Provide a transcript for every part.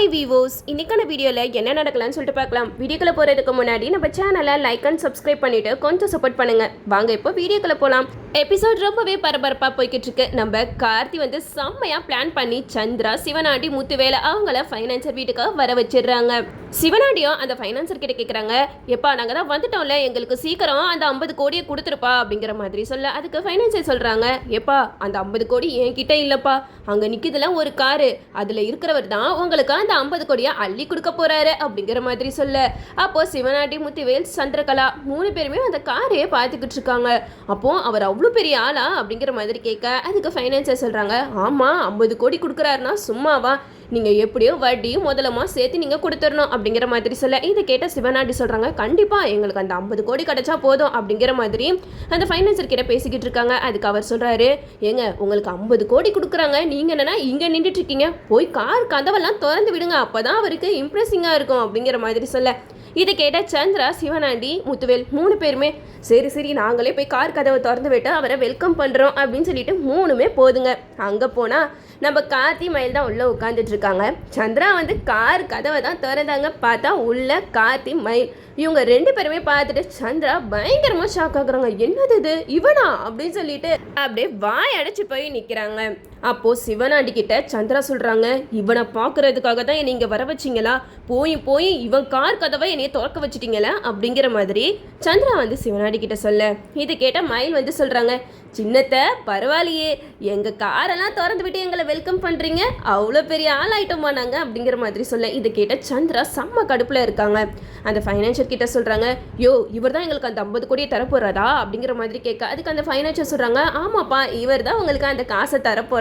Hi விவோஸ் இன்னைக்கான வீடியோவில் என்ன நடக்கலாம்னு சொல்லிட்டு பார்க்கலாம். வீடியோக்குள்ள போகிறதுக்கு முன்னாடி நம்ம சேனலை லைக் அண்ட் சப்ஸ்கிரைப் பண்ணிட்டு கொஞ்சம் சப்போர்ட் பண்ணுங்க. வாங்க இப்போ வீடியோக்குள்ள போகலாம் எபிசோட் ரொம்பவே பரபரப்பாக போய்கிட்டு இருக்கு. நம்ம கார்த்தி வந்து செம்மையாக பிளான் பண்ணி சந்திரா சிவனாண்டி முத்துவேலை அவங்கள ஃபைனான்சர் வீட்டுக்கு வர வச்சிடுறாங்க. சிவனாண்டியும் அந்த ஃபைனான்சர் கிட்ட கேட்குறாங்க எப்பா நாங்கள் தான் வந்துட்டோம்ல எங்களுக்கு சீக்கிரம் அந்த ஐம்பது கோடியை கொடுத்துருப்பா அப்படிங்கிற மாதிரி சொல்ல அதுக்கு ஃபைனான்சர் சொல்கிறாங்க எப்பா அந்த ஐம்பது கோடி என்கிட்ட இல்லைப்பா. அங்கே நிற்கிதுலாம் ஒரு காரு. அதில் இருக்கிறவர் தான் உங்களுக்கு அந்த ஐம்பது கோடியை அள்ளி கொடுக்க போறாரு அப்படிங்கிற மாதிரி சொல்ல. அப்போ சிவநாட்டி முத்துவேல் சந்திரகலா மூணு பேருமே அந்த காரையே பார்த்துக்கிட்டு இருக்காங்க. அப்போ அவர் அவ்வளோ பெரிய ஆளா அப்படிங்கிற மாதிரி கேட்க அதுக்கு ஃபைனான்சர் சொல்றாங்க. ஆமா ஐம்பது கோடி கொடுக்குறாருன்னா சும்மாவா? நீங்கள் எப்படியோ வட்டியும் முதலமாக சேர்த்து நீங்கள் கொடுத்துடணும் அப்படிங்கிற மாதிரி சொல்ல இதை கேட்ட சிவனாட்டி சொல்கிறாங்க கண்டிப்பாக எங்களுக்கு அந்த ஐம்பது கோடி கிடைச்சா போதும் அப்படிங்கிற மாதிரி அந்த ஃபைனான்சர் கிட்ட பேசிக்கிட்டு இருக்காங்க. அதுக்கு அவர் சொல்கிறாரு ஏங்க உங்களுக்கு ஐம்பது கோடி கொடுக்குறாங்க நீங்கள் என்னன்னா இங்கே நின்றுட்டு இருக்கீங்க போய் கார் கதவெல்லாம் திறந்து விடுங்க அப்போ தான் அவருக்கு இம்ப்ரெஸிங்காக இருக்கும் அப்படிங்கிற மாதிரி சொல்ல இதை கேட்ட சந்திரா சிவனாண்டி முத்துவேல் மூணு பேருமே சரி சரி நாங்களே போய் கார் கதவை திறந்து விட்டு அவரை வெல்கம் பண்ணுறோம் அப்படின்னு சொல்லிட்டு மூணுமே போதுங்க. அங்கே போனால் நம்ம கார்த்தி மயில் தான் உள்ளே உட்காந்துட்டு இருக்காங்க. சந்திரா வந்து கார் கதவை தான் திறந்தாங்க. பார்த்தா உள்ள கார்த்தி மயில். இவங்க ரெண்டு பேருமே பார்த்துட்டு சந்திரா பயங்கரமாக ஷாக் ஆகுறாங்க. என்னது இது? இவனா? அப்படின்னு சொல்லிட்டு அப்படியே வாய் அடைச்சு போய் நிற்கிறாங்க அப்போது சிவனாண்டிக்கிட்ட சந்திரா சொல்கிறாங்க இவனை பார்க்கறதுக்காக தான் என்னை இங்கே வர வச்சிங்களா? போய் போய் இவன் கார் கதவை என்னைய திறக்க வச்சிட்டிங்களா? அப்படிங்கிற மாதிரி சந்திரா வந்து சிவனாண்டிக்கிட்ட சொல்ல. இது கேட்ட மயில் வந்து சொல்கிறாங்க சின்னத்தை பரவாயில்லையே. எங்கள் காரெல்லாம் திறந்து விட்டு எங்களை வெல்கம் பண்ணுறீங்க அவ்வளோ பெரிய ஆள் ஆகிட்டோமா நாங்கள் அப்படிங்கிற மாதிரி சொல்ல. இதை கேட்ட சந்திரா செம்ம கடுப்பில் இருக்காங்க. அந்த ஃபைனான்சியர் கிட்ட சொல்கிறாங்க யோ இவர் தான் எங்களுக்கு அந்த ஐம்பது கோடியை தரப்போகிறதா அப்படிங்கிற மாதிரி கேட்க. அதுக்கு அந்த ஃபைனான்சியர் சொல்கிறாங்க ஆமாப்பா இவர் தான் உங்களுக்கு அந்த காசை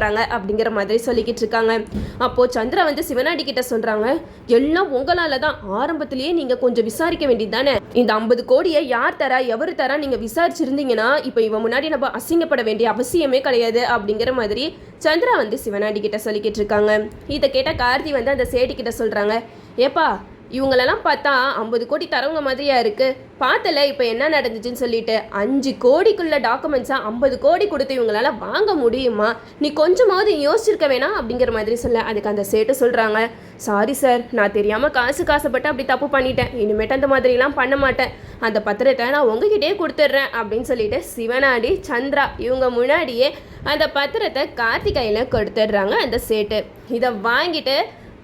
பண்ணுறாங்க அப்படிங்கிற மாதிரி சொல்லிக்கிட்டு இருக்காங்க. அப்போ சந்திரா வந்து சிவனாடி கிட்ட சொல்றாங்க எல்லாம் உங்களால தான். ஆரம்பத்திலேயே நீங்க கொஞ்சம் விசாரிக்க வேண்டியது தானே? இந்த ஐம்பது கோடியை யார் தரா எவர் தரா நீங்க விசாரிச்சிருந்தீங்கன்னா இப்போ இவன் முன்னாடி நம்ம அசிங்கப்பட வேண்டிய அவசியமே கிடையாது அப்படிங்கிற மாதிரி சந்திரா வந்து சிவனாடி கிட்ட சொல்லிக்கிட்டு இருக்காங்க. இதை கேட்ட கார்த்தி வந்து அந்த சேடி கிட்ட சொல்றாங்க ஏப்பா இவங்களெல்லாம் பார்த்தா ஐம்பது கோடி தரவங்க மாதிரியா இருக்கு. பார்த்தல இப்போ என்ன நடந்துச்சுன்னு சொல்லிட்டு அஞ்சு கோடிக்குள்ள டாக்குமெண்ட்ஸாக ஐம்பது கோடி கொடுத்து இவங்களால வாங்க முடியுமா? நீ கொஞ்சமாவது யோசிச்சிருக்க வேணாம் அப்படிங்கிற மாதிரி சொல்ல அதுக்கு அந்த சேட்டு சொல்கிறாங்க சாரி சார் நான் தெரியாமல் காசு காசுப்பட்டு அப்படி தப்பு பண்ணிட்டேன். இனிமேட்டு அந்த மாதிரிலாம் பண்ண மாட்டேன். அந்த பத்திரத்தை நான் உங்ககிட்டயே கொடுத்துட்றேன் அப்படின்னு சொல்லிட்டு சிவனாடி சந்திரா இவங்க முன்னாடியே அந்த பத்திரத்தை கார்த்திகையில் கொடுத்துட்றாங்க அந்த சேட்டு. இதை வாங்கிட்டு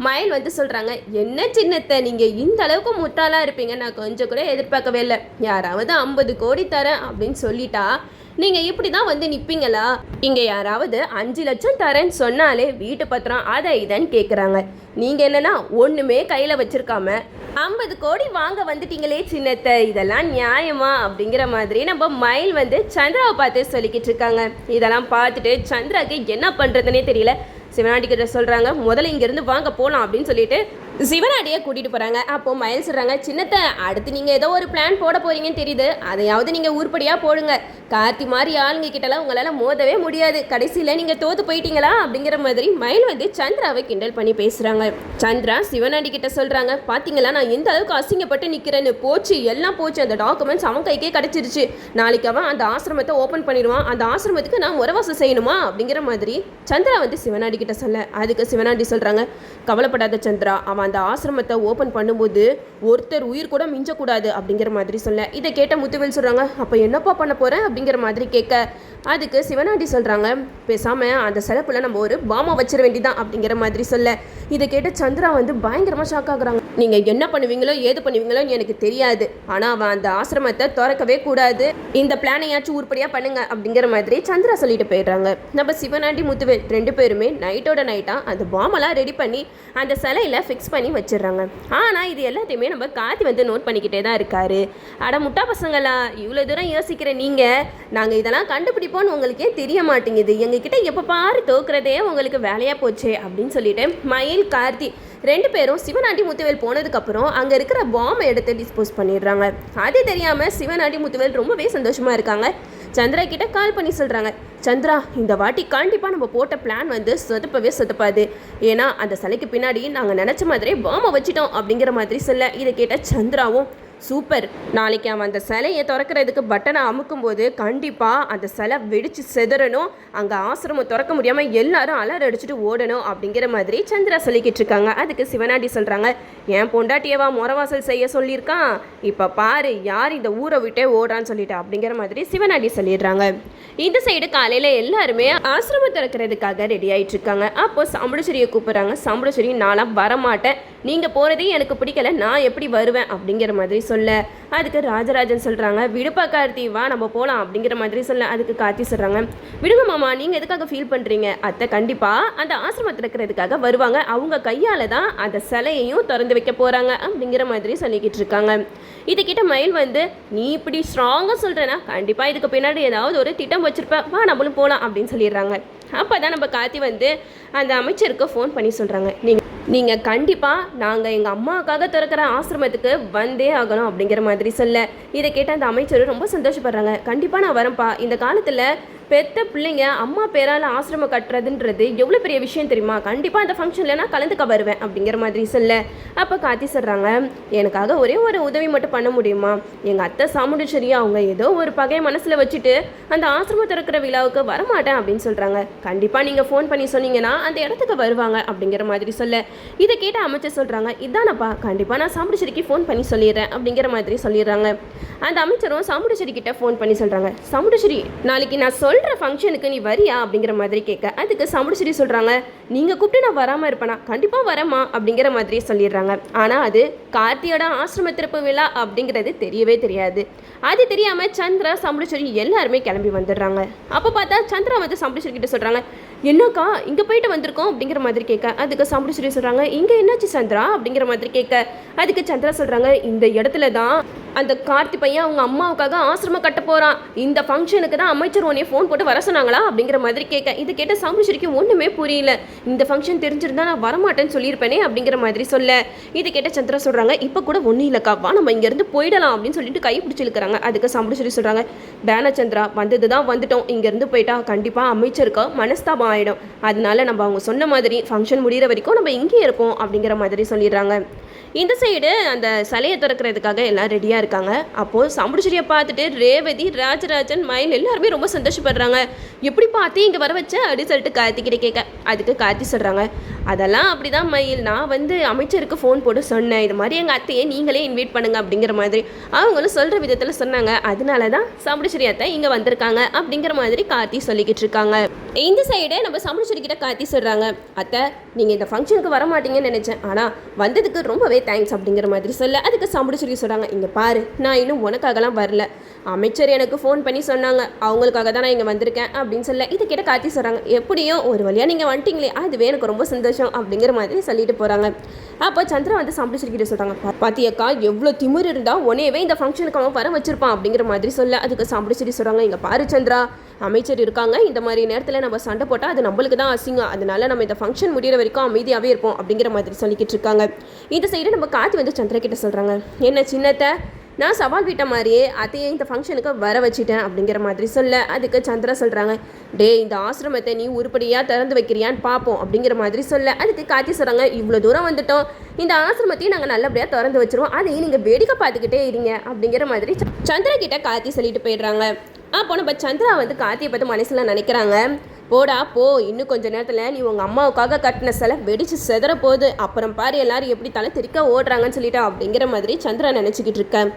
மயில் வந்து சொல்கிறாங்க என்ன சின்னத்தை நீங்கள் இந்த அளவுக்கு முட்டாளாக இருப்பீங்க நான் கொஞ்சம் கூட எதிர்பார்க்கவே இல்லை. யாராவது ஐம்பது கோடி தரேன் அப்படின்னு சொல்லிட்டா நீங்கள் இப்படி தான் வந்து நிற்பீங்களா இங்கே யாராவது அஞ்சு லட்சம் தரேன்னு சொன்னாலே வீட்டு பத்திரம் அதை இதன்னு கேட்குறாங்க நீங்கள் என்னன்னா ஒன்றுமே கையில் வச்சிருக்காம ஐம்பது கோடி வாங்க வந்துட்டீங்களே சின்னத்தை இதெல்லாம் நியாயமா? அப்படிங்கிற மாதிரி நம்ம மயில் வந்து சந்திராவை பார்த்து சொல்லிக்கிட்டு இருக்காங்க. இதெல்லாம் பார்த்துட்டு சந்திராக்கு என்ன பண்ணுறதுனே தெரியல. சிவனாண்டி கிட்ட சொல்கிறாங்க முதல்ல இங்கேருந்து வாங்க போகலாம் அப்படின்னு சொல்லிட்டு சிவனாடியை கூட்டிகிட்டு போகிறாங்க அப்போ மயில் சொல்கிறாங்க சின்னத்தை அடுத்து நீங்கள் ஏதோ ஒரு பிளான் போட போகிறீங்கன்னு தெரியுது. அதையாவது நீங்கள் உருப்படியாக போடுங்க. கார்த்தி மாதிரி ஆளுங்க கிட்டலாம் உங்களால் மோதவே முடியாது. கடைசியில் நீங்கள் தோத்து போயிட்டீங்களா? அப்படிங்கிற மாதிரி மயில் வந்து சந்திராவை கிண்டல் பண்ணி பேசுகிறாங்க சந்திரா சிவனாடி கிட்ட சொல்கிறாங்க பார்த்தீங்களா நான் எந்த அளவுக்கு அசிங்கப்பட்டு நிற்கிறேன்னு போச்சு எல்லாம் போச்சு. அந்த டாக்குமெண்ட்ஸ் அவன் கைக்கே கிடச்சிருச்சு. நாளைக்கு அவன் அந்த ஆசிரமத்தை ஓப்பன் பண்ணிடுவான். அந்த ஆசிரமத்துக்கு நான் உறவாசம் செய்யணுமா? அப்படிங்கிற மாதிரி சந்திரா வந்து சிவனாடி கிட்ட சொல்ல. அதுக்கு சிவனாடி சொல்கிறாங்க கவலைப்படாத சந்திரா. அவன் அந்த ஆசிரமத்தை ஓப்பன் பண்ணும்போது ஒருத்தர் உயிர் கூட மிஞ்சக்கூடாது அப்படிங்கிற மாதிரி சொல்ல. இதை கேட்ட முத்துவேல் சொல்கிறாங்க அப்போ என்னப்பா பண்ண போகிறேன் அப்படிங்கிற மாதிரி கேட்க. அதுக்கு சிவனாண்டி சொல்கிறாங்க பேசாமல் அந்த சிறப்பில் நம்ம ஒரு பாமா வச்சிட வேண்டிதான் அப்படிங்கிற மாதிரி சொல்ல. இதை கேட்ட சந்திரா வந்து பயங்கரமாக ஷாக் ஆகுறாங்க. நீங்கள் என்ன பண்ணுவீங்களோ ஏது பண்ணுவீங்களோன்னு எனக்கு தெரியாது. ஆனால் அவன் அந்த ஆசிரமத்தை திறக்கவே கூடாது. இந்த பிளானையாச்சும் உருப்படியாக பண்ணுங்க அப்படிங்கிற மாதிரி சந்திரா சொல்லிட்டு போயிடுறாங்க. நம்ம சிவனாண்டி முத்துவேல் ரெண்டு பேருமே நைட்டோட நைட்டாக அந்த பாமெல்லாம் ரெடி பண்ணி அந்த சிலையில் ஃபிக்ஸ் பண்ணி வச்சிடுறாங்க. ஆனால் இது எல்லாத்தையுமே நம்ம காத்தி வந்து நோட் பண்ணிக்கிட்டே தான் இருக்காரு. அட முட்டா பசங்களா இவ்வளோ தூரம் யோசிக்கிற நீங்கள் நாங்கள் இதெல்லாம் கண்டுபிடிப்போம்னு உங்களுக்கே தெரிய மாட்டேங்குது. எங்ககிட்ட எப்போ பாரு தோக்குறதே உங்களுக்கு வேலையாக போச்சே அப்படின்னு சொல்லிட்டு மயில் கார்த்தி ரெண்டு பேரும் சிவனாண்டி முத்துவேல் போனதுக்கப்புறம் அங்கே இருக்கிற பாம்பை எடுத்து டிஸ்போஸ் பண்ணிடுறாங்க. அது தெரியாமல் சிவனாண்டி முத்துவேல் ரொம்பவே சந்தோஷமாக இருக்காங்க. சந்திரா கிட்ட கால் பண்ணி சொல்கிறாங்க சந்திரா இந்த வாட்டி கண்டிப்பாக நம்ம போட்ட பிளான் வந்து சொதப்பவே சொதப்பாது. ஏன்னா அந்த சிலைக்கு பின்னாடி நாங்கள் நினச்ச மாதிரியே பாம்பை வச்சிட்டோம் அப்படிங்கிற மாதிரி சொல்ல இதை கேட்ட சந்திராவும் சூப்பர் நாளைக்கு அவன் அந்த சிலையை திறக்கிறதுக்கு பட்டனை அமுக்கும்போது கண்டிப்பாக அந்த சிலை வெடிச்சு செதறணும். அங்கே ஆசிரமம் திறக்க முடியாமல் எல்லாரும் அலர் அடிச்சுட்டு ஓடணும் அப்படிங்கிற மாதிரி சந்திரா சொல்லிக்கிட்டு இருக்காங்க. அதுக்கு சிவனாண்டி சொல்கிறாங்க என் பொண்டாட்டியவா முறவாசல் செய்ய சொல்லியிருக்கான். இப்போ பாரு யார் இந்த ஊரை விட்டே ஓடுறான்னு சொல்லிட்டு அப்படிங்கிற மாதிரி சிவனாண்டி சொல்லிடுறாங்க. இந்த சைடு காலையில் எல்லாருமே ஆசிரமம் திறக்கிறதுக்காக ரெடி ஆகிட்டு இருக்காங்க அப்போ சாம்புடச்சேரியை கூப்பிட்றாங்க. சாம்புடச்சேரி நான்லாம் வரமாட்டேன். நீங்கள் போகிறதே எனக்கு பிடிக்கல நான் எப்படி வருவேன் அப்படிங்கிற மாதிரி சொல்ல. அதுக்கு ராஜராஜன் சொல்கிறாங்க விடுப்பா கார்த்தி வா நம்ம போகலாம் அப்படிங்கிற மாதிரி சொல்ல அதுக்கு கார்த்தி சொல்கிறாங்க விடுங்க மாமா நீங்கள் எதுக்காக ஃபீல் பண்ணுறீங்க அத்தை கண்டிப்பாக அந்த ஆசிரமத்தில் இருக்கிறதுக்காக வருவாங்க. அவங்க கையால் தான் அந்த சிலையையும் திறந்து வைக்க போகிறாங்க அப்படிங்கிற மாதிரி சொல்லிக்கிட்டு இருக்காங்க. இதுக்கிட்ட மயில் வந்து நீ இப்படி ஸ்ட்ராங்காக சொல்கிறேன்னா கண்டிப்பாக இதுக்கு பின்னாடி ஏதாவது ஒரு திட்டம் வச்சிருப்ப வா நம்மளும் போகலாம் அப்படின்னு சொல்லிடுறாங்க. அப்போ தான் நம்ம கார்த்தி வந்து அந்த அமைச்சருக்கு ஃபோன் பண்ணி சொல்கிறாங்க நீங்கள் நீங்கள் கண்டிப்பாக நாங்கள் எங்கள் அம்மாவுக்காக திறக்கிற ஆசிரமத்துக்கு வந்தே ஆகணும் அப்படிங்கிற மாதிரி சொல்ல. இதை கேட்ட அந்த அமைச்சர் ரொம்ப சந்தோஷப்படுறாங்க. கண்டிப்பாக நான் வரேன்ப்பா. இந்த காலத்தில் பெத்த பிள்ளைங்க அம்மா பேரால் ஆசிரமம் கட்டுறதுன்றது எவ்வளோ பெரிய விஷயம் தெரியுமா? கண்டிப்பாக அந்த ஃபங்க்ஷனில் நான் கலந்துக்க வருவேன் அப்படிங்கிற மாதிரி சொல்ல. அப்போ காத்தி சொல்கிறாங்க எனக்காக ஒரே ஒரு உதவி மட்டும் பண்ண முடியுமா? எங்கள் அத்தை சாமுண்டீஸ்வரி அவங்க ஏதோ ஒரு பகையை மனசில் வச்சுட்டு அந்த ஆசிரமம் திறக்கிற விழாவுக்கு வரமாட்டேன் அப்படின்னு சொல்கிறாங்க கண்டிப்பாக நீங்கள் ஃபோன் பண்ணி சொன்னீங்கன்னா அந்த இடத்துக்கு வருவாங்க அப்படிங்கிற மாதிரி சொல்ல. இதை கேட்ட அமைச்சர் சொல்கிறாங்க இதானப்பா கண்டிப்பாக நான் சாமுண்டீஸ்வரிக்கு ஃபோன் பண்ணி சொல்லிடுறேன் அப்படிங்கிற மாதிரி சொல்லிடுறாங்க. அந்த அமைச்சரும் சாமுண்டீஸ்வரி கிட்ட ஃபோன் பண்ணி சொல்கிறாங்க சாமுண்டீஸ்வரி நாளைக்கு நான் சொல் சொல்கிற ஃபங்க்ஷனுக்கு நீ வரியா அப்படிங்கிற மாதிரி கேட்க அதுக்கு சாமுண்டீஸ்வரி சொல்கிறாங்க நீங்கள் கூப்பிட்டு நான் வராமல் இருப்பேனா? கண்டிப்பாக வரேம்மா அப்படிங்கிற மாதிரி சொல்லிடுறாங்க. ஆனால் அது கார்த்தியோட ஆசிரம திறப்பு விழா அப்படிங்கிறது தெரியவே தெரியாது. அது தெரியாமல் சந்திரா சாமுண்டீஸ்வரி எல்லாருமே கிளம்பி வந்துடுறாங்க. அப்போ பார்த்தா சந்திரா வந்து சாமுண்டீஸ்வரி கிட்ட சொல்கிறாங்க என்னக்கா இங்கே போயிட்டு வந்திருக்கோம் அப்படிங்கிற மாதிரி கேட்க. அதுக்கு சாமுண்டீஸ்வரி சொல்கிறாங்க இங்கே என்னாச்சு சந்திரா? அப்படிங்கிற மாதிரி கேட்க. அதுக்கு சந்திரா சொல்கிறாங்க இந்த இடத்துல தான் அந்த கார்த்தி பையன் அவங்க அம்மாவுக்காக ஆசிரமம் கட்ட போகிறான் இந்த ஃபங்க்ஷனுக்கு தான் அமைச்சர் உன்னைய ஃபோன் போட்டு வர சொன்னாங்களா? அப்படிங்கிற மாதிரி கேட்க. இது கேட்ட சாமுண்டீஸ்வரிக்கு ஒன்றுமே புரியல. இந்த ஃபங்க்ஷன் தெரிஞ்சிருந்தா நான் வரமாட்டேன்னு சொல்லியிருப்பேனே அப்படிங்கிற மாதிரி சொல்ல. இது கேட்ட சந்திரா சொல்கிறாங்க இப்போ கூட ஒன்றும் இல்லைக்கா. வா நம்ம இங்கேருந்து போயிடலாம் அப்படின்னு சொல்லிட்டு கை பிடிச்சி இழுக்கிறாங்க. அதுக்கு சாமுண்டீஸ்வரி சொல்கிறாங்க பேனச்சந்திரா வந்தது தான் வந்துட்டோம். இங்கேருந்து போயிட்டா கண்டிப்பாக அமைச்சருக்கு மனஸ்தாபம் ஆகிடும் அதனால நம்ம அவங்க சொன்ன மாதிரி ஃபங்க்ஷன் முடிகிற வரைக்கும் நம்ம இங்கேயே இருப்போம் அப்படிங்கிற மாதிரி சொல்லிடுறாங்க. இந்த சைடு அந்த சிலையை திறக்கிறதுக்காக எல்லாம் ரெடியாக இருக்காங்க. அப்போது சாமுடிச்சேரியை பார்த்துட்டு ரேவதி ராஜராஜன் மயில் எல்லாருமே ரொம்ப சந்தோஷப்படுறாங்க. எப்படி பார்த்து இங்கே வர வச்ச? அப்படின்னு சொல்லிட்டு கார்த்திகிட்ட கேட்க அதுக்கு கார்த்தி சொல்கிறாங்க அதெல்லாம் அப்படிதான் மயில். நான் வந்து அமைச்சருக்கு ஃபோன் போட்டு சொன்னேன். இது மாதிரி எங்கள் அத்தையை நீங்களே இன்வைட் பண்ணுங்க அப்படிங்கிற மாதிரி. அவங்களும் சொல்கிற விதத்தில் சொன்னாங்க. அதனால தான் சாமுடிச்சேரி அத்தை இங்கே வந்திருக்காங்க அப்படிங்கிற மாதிரி கார்த்தி சொல்லிக்கிட்டு இருக்காங்க. இந்த சைடு நம்ம சாமுடிச்சேரி கிட்ட கார்த்தி சொல்கிறாங்க அத்தை நீங்கள் இந்த ஃபங்க்ஷனுக்கு வர மாட்டீங்கன்னு நினச்சேன். ஆனால் வந்ததுக்கு ரொம்பவே தேங்க்ஸ் அப்படிங்கிற மாதிரி சொல்ல அதுக்கு சாமுடிச்சேரி சொல்கிறாங்க இங்கே பாரு நான் இன்னும் உனக்காகலாம் வரல. அமைச்சர் எனக்கு ஃபோன் பண்ணி சொன்னாங்க அவங்களுக்காக தான் நான் இங்கே வந்திருக்கேன் அப்படின்னு சொல்ல இதை கேட்ட கார்த்தி சொல்கிறாங்க எப்படியோ ஒரு வழியாக நீங்கள் வந்துட்டீங்களே அதுவே எனக்கு ரொம்ப சந்தோஷம் அப்படிங்கிற மாதிரி சொல்லிட்டு போகிறாங்க அப்போ சந்திரா வந்து சம்படி சொல்லிக்கிட்டு சொல்கிறாங்க பாத்தியக்கா எவ்வளோ திமிர் இருந்தால் உனையவே இந்த ஃபங்க்ஷனுக்கு அவன் வர வச்சிருப்பான் அப்படிங்கிற மாதிரி சொல்ல அதுக்கு சாம்பிடிச்சரி சொல்கிறாங்க இங்கே பாரு சந்திரா அமைச்சர் இருக்காங்க இந்த மாதிரி நேரத்தில் நம்ம சண்டை போட்டால் அது நம்மளுக்கு தான் அசிங்கம் அதனால நம்ம இந்த ஃபங்க்ஷன் முடிகிற வரைக்கும் அமைதியாகவே இருப்போம் அப்படிங்கிற மாதிரி சொல்லிக்கிட்டு இருக்காங்க. இந்த சைடு நம்ம காத்தி வந்து சந்திரகிட்ட சொல்கிறாங்க என்ன சின்னத்தை? நான் சவால் விட்ட மாதிரியே அதையே இந்த ஃபங்க்ஷனுக்கு வர வச்சிட்டேன் அப்படிங்கிற மாதிரி சொல்ல அதுக்கு சந்திரா சொல்கிறாங்க டே இந்த ஆசிரமத்தை நீ உருப்படியாக திறந்து வைக்கிறியான்னு பார்ப்போம் அப்படிங்கிற மாதிரி சொல்ல அதுக்கு காத்தி சொல்கிறாங்க இவ்வளோ தூரம் வந்துட்டோம் இந்த ஆசிரமத்தையும் நாங்கள் நல்லபடியாக திறந்து வச்சிருவோம் அதையும் நீங்கள் வேடிக்கை பார்த்துக்கிட்டே இருங்க அப்படிங்கிற மாதிரி ச- சந்திரா கிட்ட காத்தி சொல்லிட்டு போயிடுறாங்க. அப்போ நம்ம சந்திரா வந்து காத்தியை பார்த்து மனசில் நினைக்கிறாங்க போடா போ. இன்னும் கொஞ்ச நேரத்தில் நீ உங்கள் அம்மாவுக்காக கட்டின சிலை வெடிச்சு செதற போகுது. அப்புறம் பாரு எல்லாரும் எப்படி தலை தெறிக்க ஓடுறாங்கன்னு சொல்லிட்டு அப்படிங்கிற மாதிரி சந்திரா நினச்சிக்கிட்டு இருக்கேன்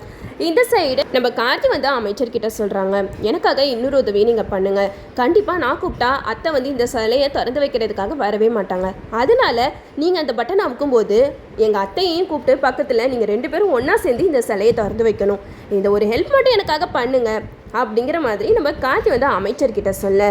இந்த சைடு நம்ம கார்த்தி வந்து அமைச்சர்கிட்ட சொல்கிறாங்க எனக்காக இன்னொரு உதவி நீங்கள் பண்ணுங்க. கண்டிப்பாக நான் கூப்பிட்டா அத்தை வந்து இந்த சிலையை திறந்து வைக்கிறதுக்காக வரவே மாட்டாங்க. அதனால நீங்கள் அந்த பட்டனை அமுக்கும்போது எங்கள் அத்தையையும் கூப்பிட்டு பக்கத்தில் நீங்கள் ரெண்டு பேரும் ஒன்றா சேர்ந்து இந்த சிலையை திறந்து வைக்கணும். இந்த ஒரு ஹெல்ப் மட்டும் எனக்காக பண்ணுங்கள் அப்படிங்கிற மாதிரி நம்ம கார்த்தி வந்து அமைச்சர்கிட்ட சொல்ல.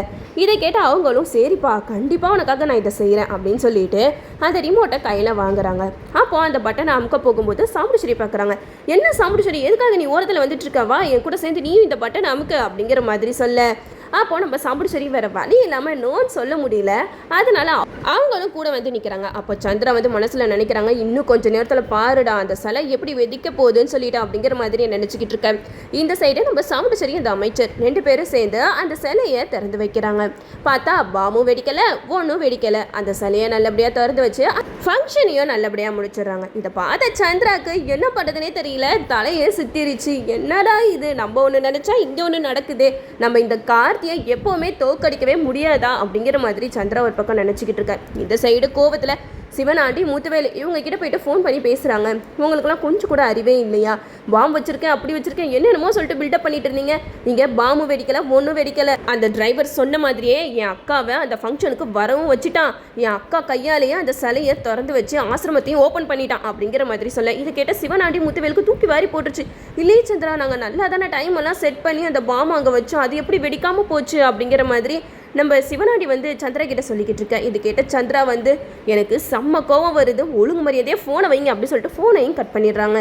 இதை கேட்டு அவங்களும் சரிப்பா கண்டிப்பாக உனக்காக நான் இதை செய்கிறேன் அப்படின்னு சொல்லிட்டு அந்த ரிமோட்டை கையில் வாங்குறாங்க. அப்போ அந்த பட்டனை அமுக்க போகும்போது சாமுடிச்சேரி பார்க்குறாங்க என்ன சாமுடிச்சேரி எதுக்காக நீ ஓரத்தில் வந்துட்டு இருக்க? வா என் கூட சேர்ந்து நீயும் இந்த பட்டனை அமுக்க அப்படிங்கிற மாதிரி சொல்ல. அப்போ நம்ம சாம்பிடுச்சேரி வேற வழி இல்லாமல் நோன்னு சொல்ல முடியல. அதனால அவங்களும் கூட வந்து நிற்கிறாங்க அப்போ சந்திரா வந்து மனசில் நினைக்கிறாங்க இன்னும் கொஞ்சம் நேரத்தில் பாருடா அந்த சிலை எப்படி வெதிக்க போகுதுன்னு சொல்லிட்டு அப்படிங்கிற மாதிரி நினச்சிக்கிட்டு இருக்கேன். இந்த சைடு நம்ம சாம்பிடுச்சேரி இந்த அமைச்சர் ரெண்டு பேரும் சேர்ந்து அந்த சிலையை திறந்து வைக்கிறாங்க. பார்த்தா பாமும் வெடிக்கலை ஒன்றும் வெடிக்கலை. அந்த சிலையை நல்லபடியாக திறந்து வச்சு ஃபங்க்ஷனையும் நல்லபடியாக முடிச்சிடுறாங்க. இதை பார்த்த சந்திராக்கு என்ன பண்ணுறதுனே தெரியல. தலையே சித்திருச்சு. என்னடா இது? நம்ம ஒன்று நினச்சா இங்கே ஒன்று நடக்குது. நம்ம இந்த கார் கார்த்தியை எப்போவுமே தோக்கடிக்கவே முடியாதா அப்படிங்கிற மாதிரி சந்திரா ஒரு பக்கம் நினச்சிக்கிட்டு இருக்கார். இந்த சைடு கோவத்தில் சிவனாண்டி முத்துவேலு இவங்க கிட்ட போயிட்டு ஃபோன் பண்ணி பேசுகிறாங்க இவங்களுக்குலாம் கொஞ்சம் கூட அறிவே இல்லையா? பாம்பு வச்சிருக்கேன் அப்படி வச்சிருக்கேன் என்னென்னமோ சொல்லிட்டு பில்டப் பண்ணிட்டு இருந்தீங்க. நீங்கள் பாம்பு வெடிக்கல ஒன்றும் வெடிக்கல. அந்த டிரைவர் சொன்ன மாதிரியே என் அக்காவை அந்த ஃபங்க்ஷனுக்கு வரவும் வச்சுட்டான். என் அக்கா கையாலேயே அந்த சிலையை திறந்து வச்சு ஆசிரமத்தையும் ஓப்பன் பண்ணிட்டான் அப்படிங்கிற மாதிரி சொல்ல. இதை கேட்ட சிவனாண்டி முத்துவேலுக்கு தூக்கி வாரி போட்டுருச்சு. இல்லையே சந்திரா நாங்கள் நல்லா தானே டைம் எல்லாம் செட் பண்ணி அந்த பாம்பு அங்கே வச்சோம். அது எப்படி வெடிக்காமல் போச்சு? அப்படிங்கிற மாதிரி நம்ம சிவனாடி வந்து சந்திரா கிட்ட சொல்லிக்கிட்டு இருக்க. இது கேட்ட சந்திரா வந்து எனக்கு செம்ம கோவம் வருது. ஒழுங்கு மரியாதையே ஃபோனை வைங்க அப்படின்னு சொல்லிட்டு ஃபோனையும் கட் பண்ணிடுறாங்க.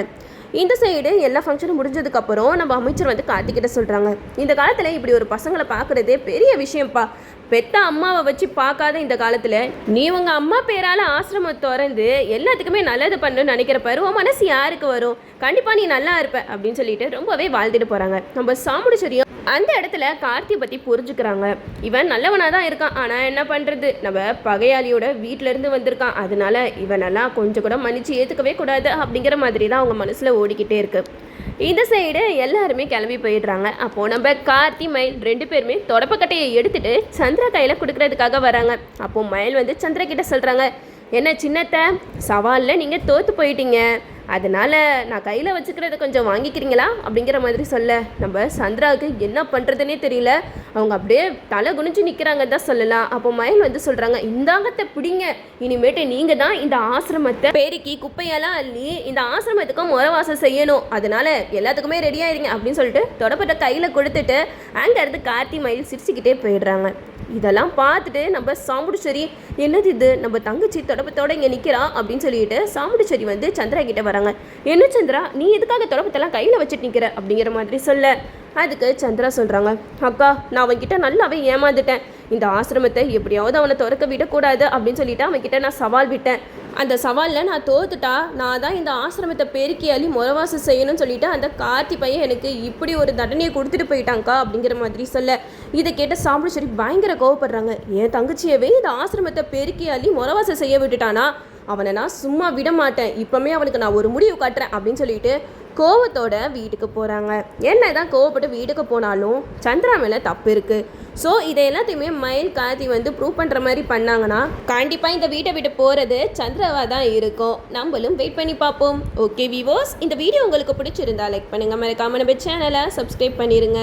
இந்த சைடு எல்லா ஃபங்க்ஷனும் முடிஞ்சதுக்கப்புறம் நம்ம அமைச்சர் வந்து கார்த்திக்கிட்ட சொல்கிறாங்க இந்த காலத்தில் இப்படி ஒரு பசங்களை பார்க்குறதே பெரிய விஷயம்ப்பா. பெத்த அம்மாவை வச்சு பார்க்காத இந்த காலத்தில் நீ உங்கள் அம்மா பேரால் ஆசிரமம் திறந்து எல்லாத்துக்குமே நல்லது பண்ணணும்னு நினைக்கிற பாரு. உன் மனசு யாருக்கு வரும்? கண்டிப்பாக நீ நல்லா இருப்ப அப்படின்னு சொல்லிட்டு ரொம்பவே வாழ்ந்துட்டு போகிறாங்க நம்ம சாமுடிச்சரியும் அந்த இடத்துல கார்த்தியை பற்றி புரிஞ்சுக்கிறாங்க. இவன் நல்லவனாக தான் இருக்கான். ஆனால் என்ன பண்ணுறது நம்ம பகையாளியோட வீட்டிலேருந்து இருந்து வந்திருக்கான். அதனால இவனெல்லாம் கொஞ்சம் கூட மன்னிச்சு ஏற்றுக்கவே கூடாது அப்படிங்கிற மாதிரி தான் அவங்க மனசில் ஓடிக்கிட்டே இருக்குது இந்த சைடு எல்லாருமே கிளம்பி போயிடுறாங்க. அப்போது நம்ம கார்த்தி மயில் ரெண்டு பேருமே தொடப்பக்கட்டையை எடுத்துட்டு சந்திரா கையில் கொடுக்கறதுக்காக வராங்க. அப்போது மயில் வந்து சந்திரா கிட்ட சொல்கிறாங்க என்ன சின்னத்தை சவாலில் நீங்கள் தோற்று போயிட்டீங்க. அதனால் நான் கையில் வச்சுக்கிறத கொஞ்சம் வாங்கிக்கிறீங்களா? அப்படிங்கிற மாதிரி சொல்ல நம்ம சந்திராவுக்கு என்ன பண்ணுறதுனே தெரியல. அவங்க அப்படியே தலை குனிஞ்சு நிற்கிறாங்க தான் சொல்லலாம். அப்போ மயில் வந்து சொல்கிறாங்க இந்தாங்கத்தை பிடிங்க. இனிமேட்டு நீங்கள் தான் இந்த ஆசிரமத்தை பேருக்கி குப்பையெல்லாம் அள்ளி இந்த ஆசிரமத்துக்கும் முறவாசம் செய்யணும். அதனால் எல்லாத்துக்குமே ரெடி ஆயிருங்க. அப்படின்னு சொல்லிட்டு தொடப்பட்ட கையில் கொடுத்துட்டு அங்கேருந்து கார்த்தி மயில் சிரிச்சுக்கிட்டே போயிடுறாங்க. இதெல்லாம் பார்த்துட்டு நம்ம சாமுடிச்சேரி என்னது இது? நம்ம தங்கச்சி தொடப்பத்தோட இங்கே நிற்கிறா அப்படின்னு சொல்லிட்டு சாமுடிச்சேரி வந்து சந்திரா கிட்டே வராங்க. என்ன சந்திரா? நீ எதுக்காக தொடப்பத்தெல்லாம் கையில் வச்சுட்டு நிற்கிற அப்படிங்கிற மாதிரி சொல்ல. அதுக்கு சந்திரா சொல்கிறாங்க அக்கா நான் அவன்கிட்ட நல்லாவே ஏமாந்துட்டேன். இந்த ஆசிரமத்தை எப்படியாவது அவனை திறக்க விடக்கூடாது அப்படின்னு சொல்லிட்டு அவன்கிட்ட நான் சவால் விட்டேன். அந்த சவாலில் நான் தோத்துட்டா நான் தான் இந்த ஆசிரமத்தை பெருக்கி அள்ளி முறவாசம் செய்யணும்னு சொல்லிட்டு அந்த கார்த்தி பையன் எனக்கு இப்படி ஒரு தண்டனையை கொடுத்துட்டு போயிட்டாங்க்கா அப்படிங்கிற மாதிரி சொல்ல. இதை கேட்ட சரி பயங்கர கோவப்படுறாங்க. என் தங்கச்சியவே இந்த ஆசிரமத்தை பெருக்கி அள்ளி முறவாசம் செய்ய விட்டுட்டானா? அவனை நான் சும்மா விட மாட்டேன். இப்போமே அவனுக்கு நான் ஒரு முடிவு காட்டுறேன் அப்படின்னு சொல்லிட்டு கோவத்தோட வீட்டுக்கு போகிறாங்க என்ன தான் கோவப்பட்டு வீட்டுக்கு போனாலும் சந்திரா மேலே தப்பு இருக்குது ஸோ இதை எல்லாத்தையுமே மயில் கார்த்தி வந்து ப்ரூவ் பண்ணுற மாதிரி பண்ணாங்கன்னா கண்டிப்பாக இந்த வீட்டை விட்டு போகிறது சந்திராவாக தான் இருக்கும். நம்மளும் வெயிட் பண்ணி பார்ப்போம். ஓகே விவோஸ் இந்த வீடியோ உங்களுக்கு பிடிச்சிருந்தா லைக் பண்ணுங்கள் மறக்காம நம்ம சேனலை சப்ஸ்கிரைப் பண்ணிடுங்க